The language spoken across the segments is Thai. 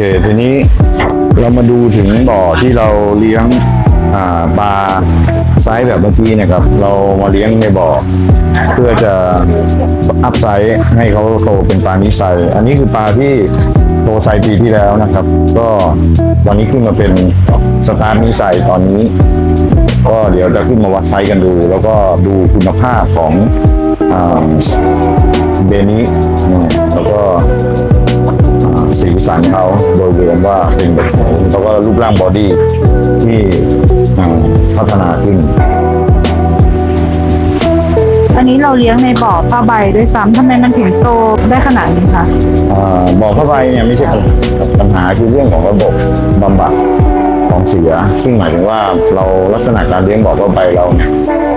คทีนี้เรามาดูถึงบ่อที่เราเลี้ยงปลาไซส์แบบเมื่อกี้เนะครับ เรามาเลี้ยงในบ่อ เพื่อจะอัพไซส์ให้เขาโตเป็นปลานิสัยอันนี้คือปลาที่โตไซส์ปีที่แล้วนะครับ ก็วันนี้ขึ้นมาเป็นสตาร์ทนิสัยตอนนี้ ก็เดี๋ยวจะขึ้นมาวัดไซส์กันดู แล้วก็ดูคุณภาพของอเบนี้แล้วก็ สีสันเขาโดยรวมว่าเป็นแบบไหนแล้วก็รูปร่างบอดี้ที่พัฒนาขึ้น อันนี้เราเลี้ยงในบ่อผ้าใบด้วยซ้ำทำไมมันถึงโตได้ขนาดนี้คะอ่าบ่อผ้าใบเนี่ยไม่ใช่ปัญหาคือเรื่องของระบบบำบัด ของเสีย ซึ่งหมายถึงว่าเราลักษณะการเลี้ยงบอเข้าไปเรา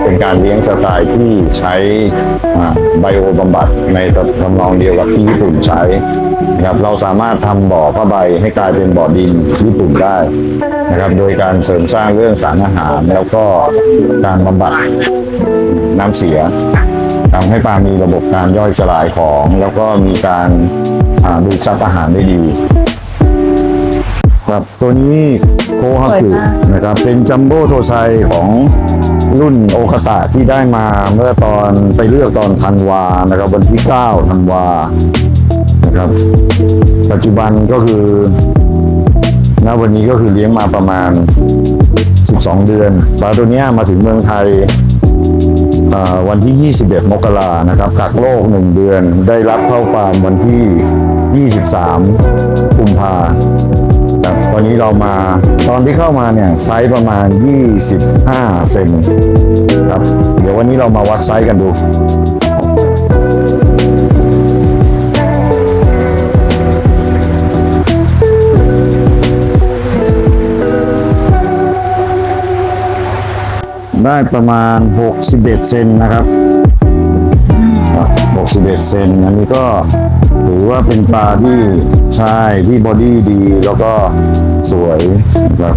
เป็นการเลี้ยงสไตล์ที่ใช้ไบโอบำบัดในทำนองเดียวกับที่ญี่ปุ่นใช้นะครับเราสามารถทำบ่อผ้าใบให้กลายเป็นบ่อดินญี่ปุ่นได้นะครับ โดยการเสริมสร้างเรื่องสารอาหาร แล้วก็การบำบัดน้ำเสียทำให้ปลามีระบบการย่อยสลายของ แล้วก็มีการดูดซับอาหารได้ดี ครับ ตัวนี้โคฮากุนะครับ เป็นจัมโบ้โทไซของรุ่นโอกาตะที่ได้มาเมื่อตอนไปเลือกตอนธันวานะครับ วันที่9ธันวานะครับ ปัจจุบันก็คือณวันนี้ก็คือเลี้ยงมาประมาณ 12 เดือนปลาตัวเนี้ยมาถึงเมืองไทยอ่าวันที่ 21 มกรานะครับ กักโรค1เดือน ได้รับเข้าฟาร์มวันที่ 23 กุมภา ครับวันนี้เรามาตอนที่เข้ามาเนี่ยไซส์ประมาณ 25 เซนครับเดี๋ยววันนี้เรามาวัดไซส์กันดูได้ประมาณ 61 เซนนะครับครับ61 เซน อันนี้ก็ ถือว่าเป็นปลาที่ใช่ที่บอดี้ดีแล้วก็สวยนะครับ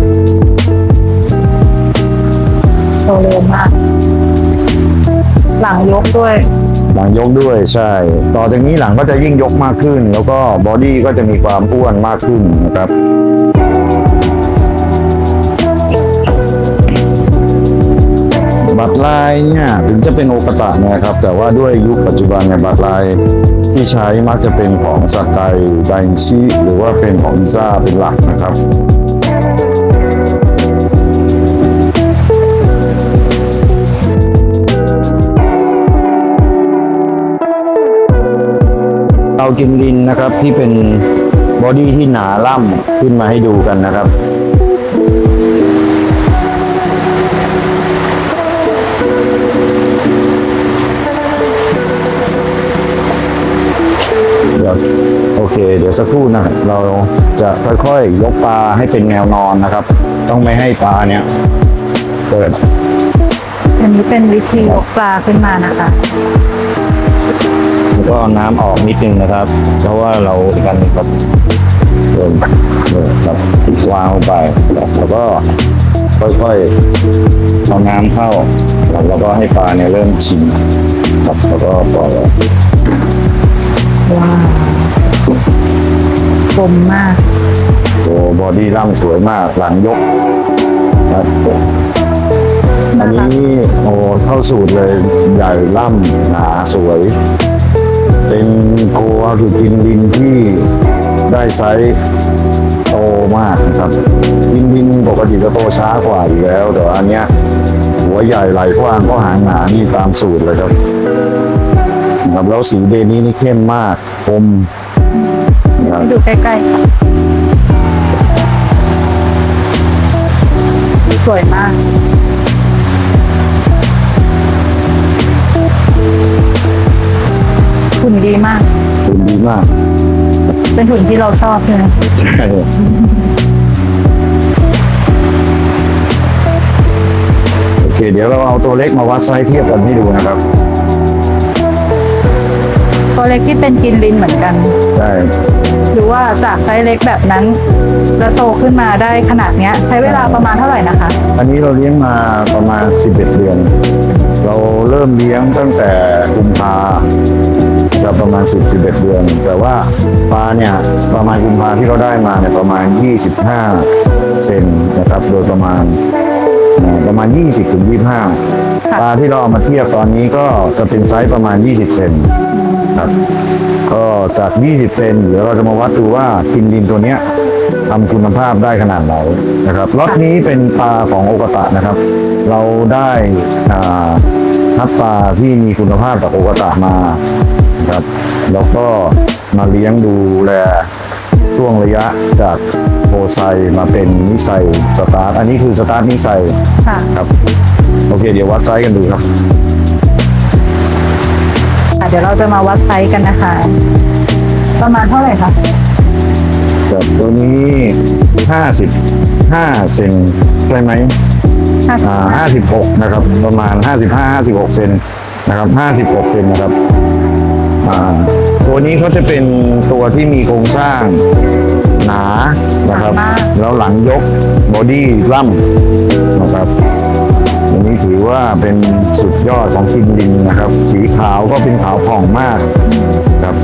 โตเร็วมาก หลังยกด้วย หลังยกด้วยใช่ ต่อจากนี้หลังก็จะยิ่งยกมากขึ้น แล้วก็บอดี้ก็จะมีความอ้วนมากขึ้นนะครับ ลายเนี่ยถึงจะเป็นโอกตะเนะครับ แต่ว่าด้วยยุคปัจจุบันเนี่ยบัตรลายที่ใช้มักจะเป็นของสกายไดชิหรือว่าเป็นของอิซ่าเป็นหลักนะครับเอากินลินนะครับที่เป็นบอดี้ที่หนาล่ำขึ้นมาให้ดูกันนะครับ เดี๋ยวโอเค เดี๋ยวสักครู่นะเราจะค่อยๆยกปลาให้เป็นแนวนอนนะครับ ต้องไม่ให้ปลาเนี้ยเปิดอันนี้เป็นวิธียกปลาขึ้นมานะคะแล้วก็เอาน้ำออกนิดนึงนะครับ เพราะว่าเรากันแบบเดินเดินแบบวางลงไปแล้วก็ค่อยๆเอาน้ำเข้าแล้วก็ให้ปลาเนี่ยเริ่มชิมครับแล้วก็ปล่อย ว้าวคมมาก โอ้บอดี้ร่ำสวยมาก หลังยกครับอันนี้โอ้เข้าสูตรเลยใหญ่ล่ำหนาสวย เป็นโคอาคือกินดินที่ได้ไซส์โตมากนะครับกินดินปกติจะโตช้ากว่าอยู่แล้ว แต่อันเนี้ยหัวใหญ่ไหลกว้างก็หางหนานี่ตามสูตรเลยครับ ครับแล้วสีเดนี้นี่เข้มมากคมนะครับให้ดูใกล้ๆสวยมาก หุ่นดีมากสูตรดีมาก เป็นหุ่นที่เราชอบใช่ไหมใช่โอเค เดี๋ยวเราเอาตัวเล็กมาวัดไซส์เทียบกันให้ดูนะครับ ตัวเล็กที่เป็นกินลินเหมือนกัน ใช่หรือว่าจากไซส์เล็กแบบนั้น แล้วโตขึ้นมาได้ขนาดเนี้ย ใช้เวลาประมาณเท่าไหร่นะคะ อันนี้เราเลี้ยงมาประมาณ 11 เดือน เราเริ่มเลี้ยงตั้งแต่กุมภาจนะครับประมาณ 10 11 เดือน แต่ว่าปลาเนี่ยประมาณกุมภาที่เราได้มาเนี่ยประมาณ 25 เซนนะครับ โดยประมาณเอ่อประมาณ 20ถึง25ปลาที่เราเอามาเทียบตอนนี้ก็จะเป็นไซส์ประมาณ 20 เซน ครับ ก็จาก 20 เซนเดี๋ยวเราจะมาวัดดูว่ากินดินตัวเนี้ยทำคุณภาพได้ขนาดไหนนะครับล็อตนี้เป็นปลาของโอกาตะนะครับ เราได้อ่าทับปลาที่มีคุณภาพจากโอกาตะมาครับแล้วก็มาเลี้ยงดูแลช่วงระยะจากโพไซมาเป็นนิสัยสตาร์ทอันนี้คือสตาร์ทนิสัยค่ะครับโอเค เดี๋ยววัดไซส์กันดูครับค่ะ เดี๋ยวเราจะมาวัดไซส์กันนะคะ ประมาณเท่าไหร่คะแบบตัวนี้ห้าสิบห้าเซนใช่ไหมห้าสิบอ่าห้าสิบหกนะครับ ประมาณห้าสิบห้าห้าสิบหกเซนนะครับห้าสิบหกเซนนะครับอ่าตัวนี้เขาจะเป็นตัวที่มีโครงสร้างหนานะครับ แล้วหลังยกบอดี้ล่ำนะครับตัวนี้ถือว่า เป็นสุดยอดของกินดินนะครับ สีขาวก็เป็นขาวผ่องมากครับ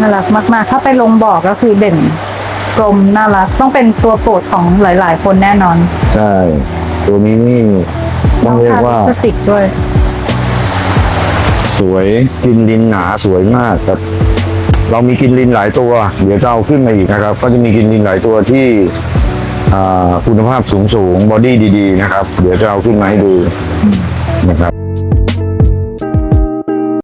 น่ารักมากๆ ถ้าไปลงบ่อก็คือเด่นกลมน่ารัก ต้องเป็นตัวโปรดของหลาย ๆ คนแน่นอน ใช่ ตัวนี้นี่ต้องเรียกว่าพลาสติกด้วย สวยกินลินหนาสวยมากครับเรามีกินลินหลายตัว เดี๋ยวจะเอาขึ้นมาอีกนะครับ ก็จะมีกินลินหลายตัวที่อ่า คุณภาพสูงสูงบอดี้ดี ๆ นะครับ เดี๋ยวจะเอาขึ้นมาให้ดูนะครับ